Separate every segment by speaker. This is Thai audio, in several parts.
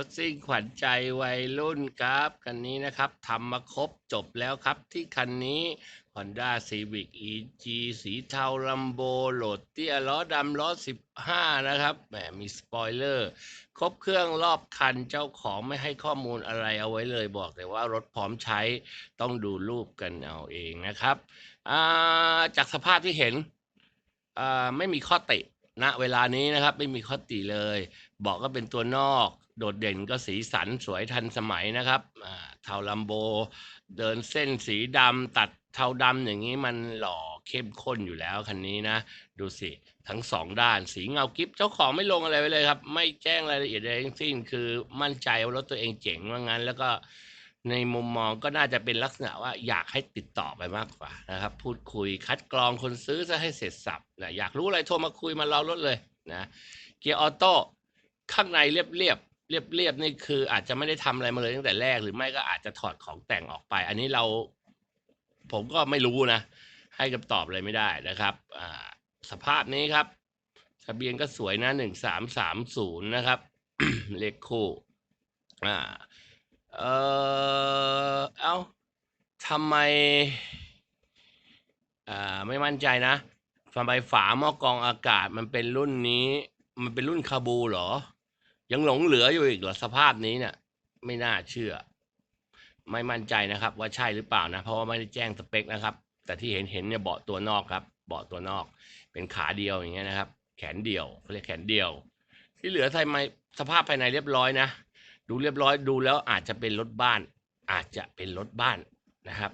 Speaker 1: รถซิ่งขวัญใจวัยรุ่นครับคันนี้นะครับทำมาครบจบแล้วครับที่คันนี้ Honda Civic EG สีเทาลัมโบโหลดเตี้ยล้อดำล้อ 15 นะครับแหมมีสปอยเลอร์ ครบเครื่องรอบคันเจ้าของไม่ให้ข้อมูลอะไรเอาไว้เลยบอกแต่ว่ารถพร้อมใช้ต้องดูรูปกันเอาเองนะครับาจากสภาพที่เห็นไม่มีข้อติณเวลานี้นะครับ ไม่มีข้อติเลย บอกก็เป็นตัวนอก โดดเด่นก็สีสันสวยทันสมัยนะครับเทาลัมโบ เดินเส้นสีดำตัดเทาดำอย่างนี้มันหล่อเข้มข้นอยู่แล้วคันนี้นะ ดูสิ ทั้งสองด้านสีเงากิฟเจ้าของไม่ลงอะไรไว้เลยครับ ไม่แจ้งรายละเอียดใดทั้งสิ้น คือมั่นใจว่ารถตัวเองเจ๋งว่างั้น แล้วก็ในมุมมองก็น่าจะเป็นลักษณะว่าอยากให้ติดต่อไปมากกว่านะครับ พูดคุยคัดกรองคนซื้อซะให้เสร็จสับนะอยากรู้อะไรโทรมาคุยมาเรารถเลยนะเกียร์ออโต้ข้างในเรียบเรียบ เรียบๆนี่คืออาจจะไม่ได้ทำอะไรมาเลยตั้งแต่แรกหรือไม่ก็อาจจะถอดของแต่งออกไป อันนี้เรา ผมก็ไม่รู้นะ ให้คำตอบอะไรไม่ได้นะครับอ่าสภาพนี้ครับทะเบียนก็สวยนะหนึ่งสามสามศูนย์นะครับ เลขคู่อ่าเออเอ้าทำไมอ่าไม่มั่นใจนะทำไมฝาหม้อกองอากาศมันเป็นรุ่นนี้ มันเป็นรุ่นคาบูเหรอ ยังหลงเหลืออยู่อีกเหรอสภาพนี้เนี่ย ไม่น่าเชื่อ ไม่มั่นใจนะครับ ว่าใช่หรือเปล่านะ เพราะว่าไม่ได้แจ้งสเปคนะครับ แต่ที่เห็นเห็นเนี่ยเบาะตัวนอกครับ เบาะตัวนอก เป็นขาเดียวอย่างเงี้ยนะครับ แขนเดียวเขาเรียกแขนเดียว ที่เหลือทำไมสภาพภายในเรียบร้อยนะดูเรียบร้อยดูแล้วอาจจะเป็นรถบ้าน อาจจะเป็นรถบ้านนะครับ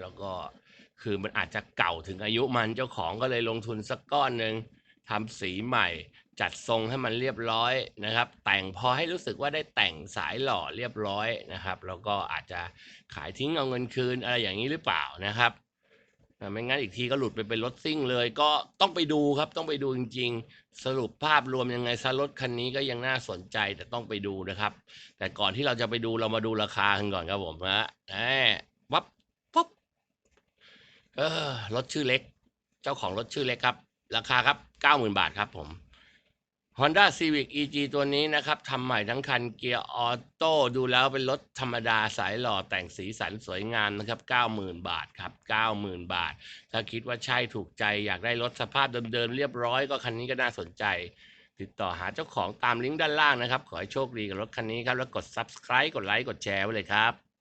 Speaker 1: แล้วก็คือมันอาจจะเก่าถึงอายุมันเจ้าของก็เลยลงทุนสักก้อนหนึ่งทำสีใหม่ จัดทรงให้มันเรียบร้อยนะครับ แต่งพอให้รู้สึกว่าได้แต่งสายหล่อเรียบร้อยนะครับ แล้วก็อาจจะขายทิ้งเอาเงินคืนอะไรอย่างนี้หรือเปล่านะครับอ่ไม่งั้นอีกทีก็หลุดไปเป็นรถซิ่งเลย ก็ต้องไปดูครับต้องไปดูจริง ๆ สรุปภาพรวมยังไงซะรถคันนี้ก็ยังน่าสนใจแต่ต้องไปดูนะครับ แต่ก่อนที่เราจะไปดูเรามาดูราคากันก่อนครับผมนะแหมวับปุ๊บเออรถชื่อเล็ก เจ้าของรถชื่อเล็กครับ ราคาครับเก้าหมื่นบาทครับผม Honda Civic EG ตัวนี้นะครับทำใหม่ทั้งคันเกียร์ออโต้ดูแล้วเป็นรถธรรมดาสายหล่อแต่งสีสันสวยงามนะครับ 90,000 บาทครับ 90,000 บาท ถ้าคิดว่าใช่ถูกใจอยากได้รถสภาพเดิมๆเรียบร้อยก็คันนี้ก็น่าสนใจ ติดต่อหาเจ้าของตามลิงก์ด้านล่างนะครับ ขอให้โชคดีกับรถคันนี้ครับ แล้วกด subscribe กดไลค์กดแชร์ไว้เลยครับ